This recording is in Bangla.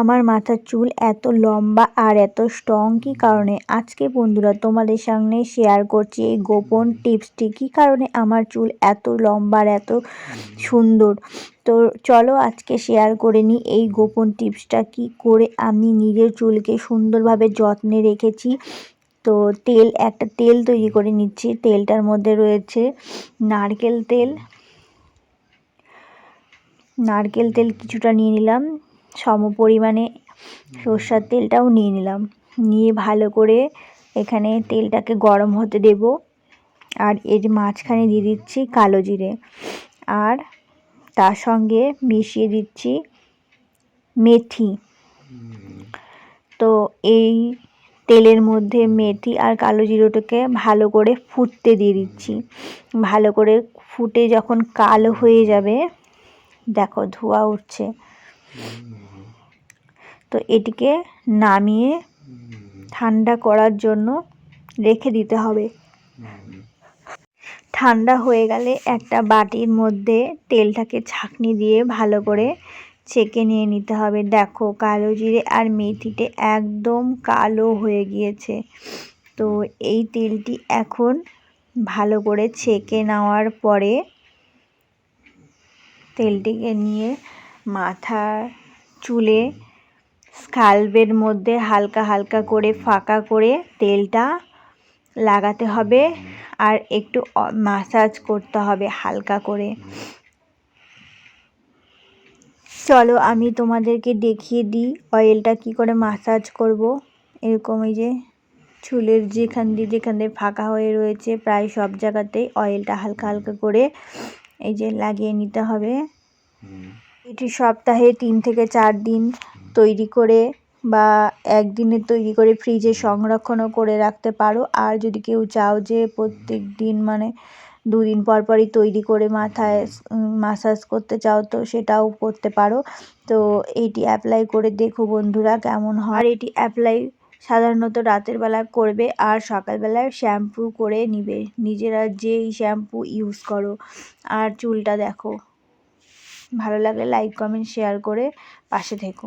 আমার মাথার চুল এত লম্বা আর এত স্ট্রং কী কারণে? আজকে বন্ধুরা, তোমাদের সামনে শেয়ার করছি এই গোপন টিপসটি কী কারণে আমার চুল এত লম্বা আর এত সুন্দর? তো চলো আজকে শেয়ার করে নিই এই গোপন টিপসটা কি করে আমি নিজের চুলকে সুন্দরভাবে যত্নে রেখেছি। তো তেল, একটা তেল তৈরি করে নিচ্ছি। তেলটার মধ্যে রয়েছে নারকেল তেল। নারকেল তেল কিছুটা নিয়ে নিলাম। সম পরিমাণে সর্ষার তেলটাও নিয়ে নিলাম। নিয়ে ভালো করে এখানে তেলটাকে গরম হতে দেব। আর এর মাঝখানে দিয়ে দিচ্ছি কালো জিরে। আর তার সঙ্গে মিশিয়ে দিচ্ছি মেথি। তো এই তেলের মধ্যে মেথি আর কালো জিরোটাকে ভালো করে ফুটতে দিয়ে দিচ্ছি। ভালো করে ফুটে যখন কালো হয়ে যাবে দেখো ধোয়া উঠছে। তো এটিকে নামিয়ে ঠান্ডা করার জন্য রেখে দিতে হবে। ঠান্ডা হয়ে গেলে একটা বাটির মধ্যে তেলটাকে ছাঁকনি দিয়ে ভালো করে ছেঁকে নিয়ে নিতে হবে। দেখো, কালো জিরে আর মেথিতে একদম কালো হয়ে গিয়েছে। তো এই তেলটি এখন ভালো করে ছেঁকে নেওয়ার পরে তেলটিকে নিয়ে মাথা চুলে স্কাল্পের মধ্যে হালকা হালকা করে ফাঁকা করে তেলটা লাগাতে হবে আর একটু মাসাজ করতে হবে হালকা করে। চলো আমি তোমাদেরকে দেখিয়ে দিই অয়েলটা কি করে মাসাজ করব। এরকম এই যে চুলের যেখান দিয়ে যেখান দিয়ে ফাঁকা হয়ে রয়েছে প্রায় সব জায়গাতেই অয়েলটা হালকা হালকা করে এই যে লাগিয়ে নিতে হবে। এটি সপ্তাহে তিন থেকে চার দিন তৈরি করে বা একদিনের তৈরি করে ফ্রিজে সংরক্ষণও করে রাখতে পারো। আর যদি কেউ চাও যে প্রত্যেক দিন মানে দুদিন পর পরই তৈরি করে মাথায় মাসাজ করতে চাও তো সেটাও করতে পারো। তো এইটি অ্যাপ্লাই করে দেখো বন্ধুরা কেমন হয়। আর এটি অ্যাপ্লাই সাধারণত রাতের বেলা করবে আর সকালবেলায় শ্যাম্পু করে নিবে। নিজেরা যেই শ্যাম্পু ইউজ করো। আর চুলটা দেখো। ভালো লাগলে লাইক কমেন্ট শেয়ার করে পাশে থেকো।